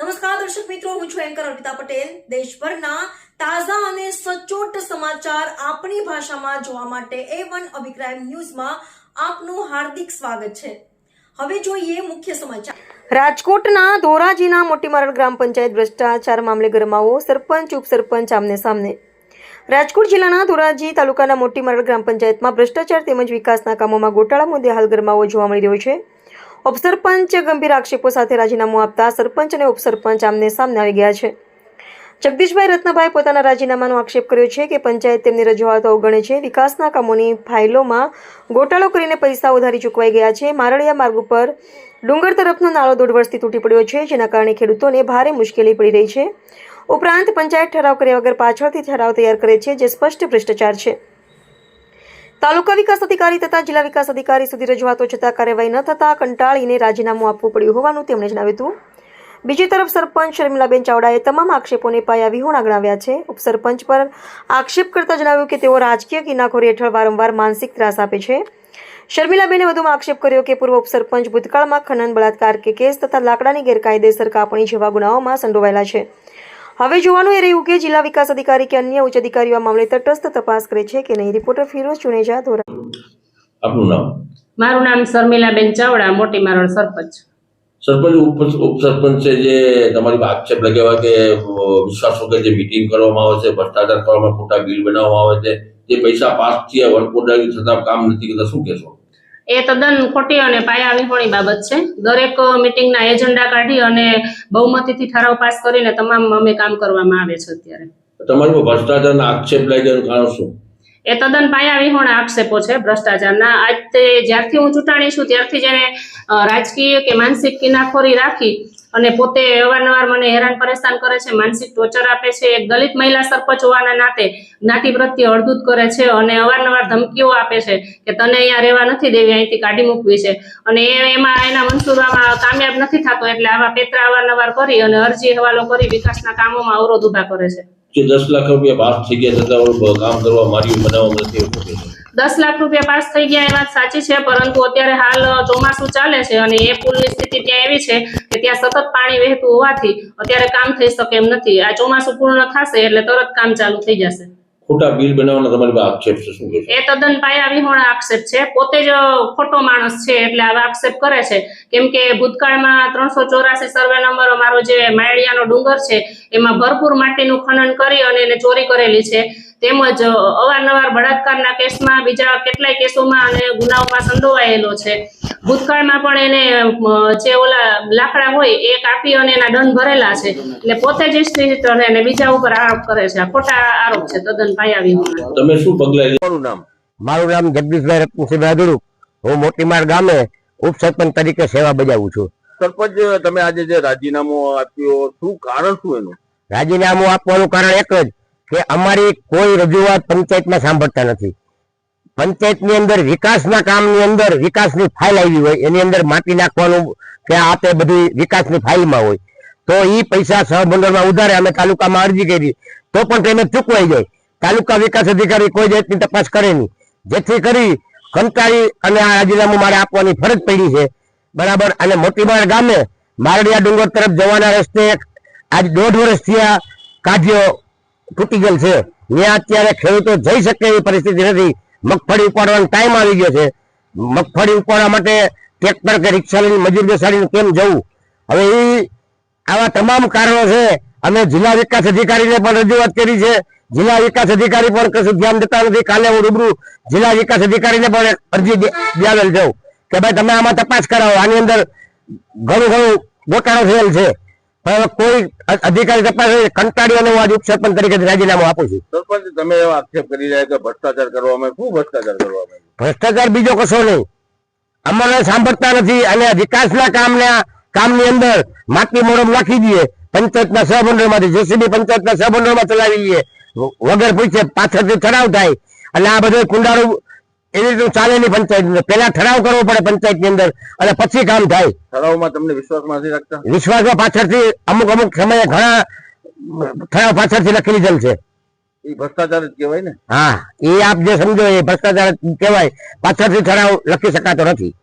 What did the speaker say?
નમસ્કાર, દર્શક મિત્રો, હું છું એન્કર અર્પિતા પટેલ. દેશભરના તાજા અને સચોટ સમાચાર આપણી ભાષામાં જોવા માટે એ વન અભિપ્રાય ન્યૂઝમાં આપનું હાર્દિક સ્વાગત છે. હવે જોઈએ મુખ્ય સમાચાર. રાજકોટના ધોરાજીના મોટી મારડ ગ્રામ પંચાયત ભ્રષ્ટાચાર મામલે ગરમાવો સરપંચ, ઉપસરપંચ આમને સામને. રાજકોટ જિલ્લાના ધોરાજી તાલુકાના મોટી મારડ ગ્રામ પંચાયતમાં ભ્રષ્ટાચાર તેમજ વિકાસના કામોમાં ગોટાળા મુદ્દે હાલ ગરમાવો જોવા મળી રહ્યો છે. ઉપસરપંચ ગંભીર આક્ષેપો સાથે રાજીનામું આપતા સરપંચ અને ઉપસરપંચ આમને સામને આવી ગયા છે. જગદીશભાઈ રત્નભાઈ પોતાના રાજીનામાનો આક્ષેપ કર્યો છે કે પંચાયત તેમની રજૂઆતો અવગણે છે. વિકાસના કામોની ફાઇલોમાં ગોટાળો કરીને પૈસા ઉધારી ચૂકવાઈ ગયા છે. મારડિયા માર્ગ ઉપર ડુંગર તરફનો નાળો દોઢ વર્ષથી તૂટી પડ્યો છે, જેના કારણે ખેડૂતોને ભારે મુશ્કેલી પડી રહી છે. ઉપરાંત પંચાયત ઠરાવ કર્યા વગર પાછળથી ઠરાવ તૈયાર કરે છે, જે સ્પષ્ટ ભ્રષ્ટાચાર છે. તાલુકા વિકાસ અધિકારી તથા જિલ્લા વિકાસ અધિકારી સુધી રજૂઆતો છતાં કાર્યવાહી ન થતાં કંટાળીને રાજીનામું આપવું પડ્યું હોવાનું તેમણે જણાવ્યું હતું. બીજી તરફ સરપંચ શર્મિલાબેન ચાવડાએ તમામ આક્ષેપોને પાયા વિહોણા ગણાવ્યા છે. ઉપસરપંચ પર આક્ષેપ કરતા જણાવ્યું કે તેઓ રાજકીય કિનાખોરી હેઠળ વારંવાર માનસિક ત્રાસ આપે છે. શર્મિલાબેને વધુમાં આક્ષેપ કર્યો કે પૂર્વ ઉપસરપંચ ભૂતકાળમાં ખનન બળાત્કાર કે કેસ તથા લાકડાની ગેરકાયદેસર કાપણી જેવા ગુનાઓમાં સંડોવાયેલા છે. હવે જોવાનું એ રહ્યું કે જિલ્લા વિકાસ અધિકારી કે અન્ય ઉચ્ચ અધિકારીઓ આ મામલે તટસ્થ તપાસ કરે છે કે નહીં. રિપોર્ટર ફિરોઝ ચુનેજા ધોરા આપનું નામ? મારું નામ શર્મિલાબેન ચાવડા મોટી મારણ સરપંચ. સરપંચ ઉપસરપંચ છે જે તમારી આક્ષેપ લગાવ્યા કે વિશ્વાસ વગર જે મિટિંગ કરવામાં આવે છે ભ્રષ્ટાચાર કરવામાં ખોટા બિલ બનાવવામાં આવે છે જે પૈસા પાસ થયા વર્ક ઓર્ડર છતાં કામ નથી કરતા શું કહેશો? એ તદ્દન ખોટી અને પાયા વિહોણી બાબત છે. દરેક મિટિંગના એજન્ડા કાઢી અને બહુમતીથી ઠરાવ પાસ કરીને તમામ અમે કામ કરવામાં આવે છે અત્યારે. તમારી પર ભ્રષ્ટાચારના આક્ષેપ લાગ્યાનું કારણ શું? એ તદ્દન પાયા વિહોણા આક્ષેપો છે ભ્રષ્ટાચારના. આજ તે જ્યારથી હું ચૂંટાણી છું ત્યારથી જેને રાજકીય કે માનસિક કિનાખોરી રાખી અને પોતે અવારનવાર મને હેરાન પરેશાન કરે છે, માનસિક ટોર્ચર આપે છે. એક દલિત મહિલા સરપંચ હોવાના નાતે જ્ઞાતિ પ્રત્યે અડધૂત કરે છે અને અવારનવાર ધમકીઓ આપે છે કે તને અહીંયા રહેવા નથી દેવી, અહીંથી કાઢી મૂકવી છે. અને એમાં એના મંસૂરમાં કામયાબ નથી થતો એટલે આવા પેતરા અવારનવાર કરી અને અરજી હવાલો કરી વિકાસના કામોમાં અવરોધ ઊભા કરે છે. જે દસ લાખ રૂપિયા પાસ થઈ ગયા છતાં કામ કરવા માર્યું બનાવવા નથી દસ લાખ રૂપિયા પાસ થઈ ગયા એ વાત સાચી છે, પરંતુ અત્યારે હાલ ચોમાસું ચાલે છે અને એ પુલની સ્થિતિ ત્યાં એવી છે કે ત્યાં સતત પાણી વહેતું હોવાથી અત્યારે કામ થઈ શકે એમ નથી. આ ચોમાસું પૂર્ણ થશે એટલે તરત કામ ચાલુ થઈ જશે. ખોટા બિલ બનાવવાના તમારી આક્ષેપ છે, શું કહેશો એ તદ્દન પાયા વિહોણા આક્ષેપ છે. પોતે જ ખોટો માણસ છે એટલે આવા આક્ષેપ કરે છે. કેમ કે ભૂતકાળમાં ત્રણસો ચોરાસી સર્વે નંબર મારો જે માળિયાનો ડુંગર છે, એમાં ભરપૂર માટીનું ખનન કરી અને એને ચોરી કરેલી છે. તેમજ અવારનવાર બળાત્કારના કેસમાં બીજા કેટલાય કેસોમાં અને ગુનાઓમાં સંડોવાયેલો છે. ભૂતકાળમાં પણ એને જે ઓલા લાકડા હોય એ કાપી અને એના દંડ ભરેલા છે. એટલે પોતે જ સ્ત્રી અને બીજા ઉપર આરોપ કરે છે. ખોટા આરોપ છે તદ્દન તમે શું પગલા? નામ મારું નામ જગદીશભાઈ રત્નસિંહ રાધુડુક હું મોટીમાર ગામે ઉપસરપંચ તરીકે સેવા બજાવું છું. સરપંચ તમે આજે જે રાજીનામું આપ્યું શું કારણ શું એનું? રાજીનામું આપવાનું કારણ એક જ કે અમારી કોઈ રજૂઆત પંચાયતમાં સાંભળતા નથી. પંચાયતની અંદર વિકાસના કામની અંદર વિકાસની ફાઇલ આવી હોય એની અંદર માટી નાખવાનું કે આ તે બધી વિકાસની ફાઇલમાં હોય. તો એ પૈસા સહમંડળમાં ઉધારે અમે તાલુકામાં અરજી કરી તો પણ તેને ચૂકવાઈ જાય. તાલુકા વિકાસ અધિકારી કોઈ જાતની તપાસ કરે નહીં. જેથી કરી કંટાળી અને આ રાજીનામું મારે આપવાની ફરજ પડી છે. બરાબર? અને મોટીબાર ગામે મારડિયા ડુંગર તરફ જવાના રસ્તે આજ દોઢ વર્ષથી આ કાઢ્યો તૂટી ગયેલ છે. ત્યાં અત્યારે ખેડૂતો જઈ શકે એવી પરિસ્થિતિ નથી. મગફળી ઉપાડવાનો ટાઈમ આવી ગયો છે. મગફળી ઉપાડવા માટે ટ્રેક્ટર કે રિક્ષા લઈને મજૂર બેસાડીને કેમ જવું? હવે એ આવા તમામ કારણો છે. અમે જિલ્લા વિકાસ અધિકારીને પણ રજૂઆત કરી છે. જિલ્લા વિકાસ અધિકારી પણ કશું ધ્યાન દેતા નથી. કાલે હું રૂબરૂ જિલ્લા વિકાસ અધિકારીને પણ અરજી દેવાવેલ જાઉં કે ભાઈ તમે આમાં તપાસ કરાવો. આની અંદર ઘણું ઘણું ગોટાળો થયેલ છે. પણ કોઈ અધિકારી તપાસ. કંટાળી અને હું આજે ઉપસરપંચ તરીકે રાજીનામું આપું છું. સરપંચ તમે એવો આક્ષેપ કરી રહ્યા કે ભ્રષ્ટાચાર કરવામાં શું ભ્રષ્ટાચાર કરવામાં? ભ્રષ્ટાચાર બીજો કશો નહીં. અમને સાંભળતા નથી અને વિકાસના કામના કામની અંદર માટી મોરમ નાખી દઈએ. પંચાયતના સહમંડળમાંથી જેસીબી પંચાયતના સહમંડળમાં ચલાવી દઈએ વગર પૂછે પાછળથી ઠરાવ થાય. અને આ બધું કુંડાળું એવી રીતે ચાલે નહીં પંચાયત પેલા ઠરાવ કરવો પડે પંચાયતની અંદર અને પછી કામ થાય. ઠરાવમાં તમને વિશ્વાસમાં નથી રાખતા? વિશ્વાસમાં પાછળથી અમુક અમુક સમયે ઘણા ઠરાવ પાછળથી લખી લીધેલ છે. એ ભ્રષ્ટાચાર જ કહેવાય ને? હા એ આપ જે સમજો એ ભ્રષ્ટાચાર કહેવાય. પાછળથી ઠરાવ લખી શકાતો નથી.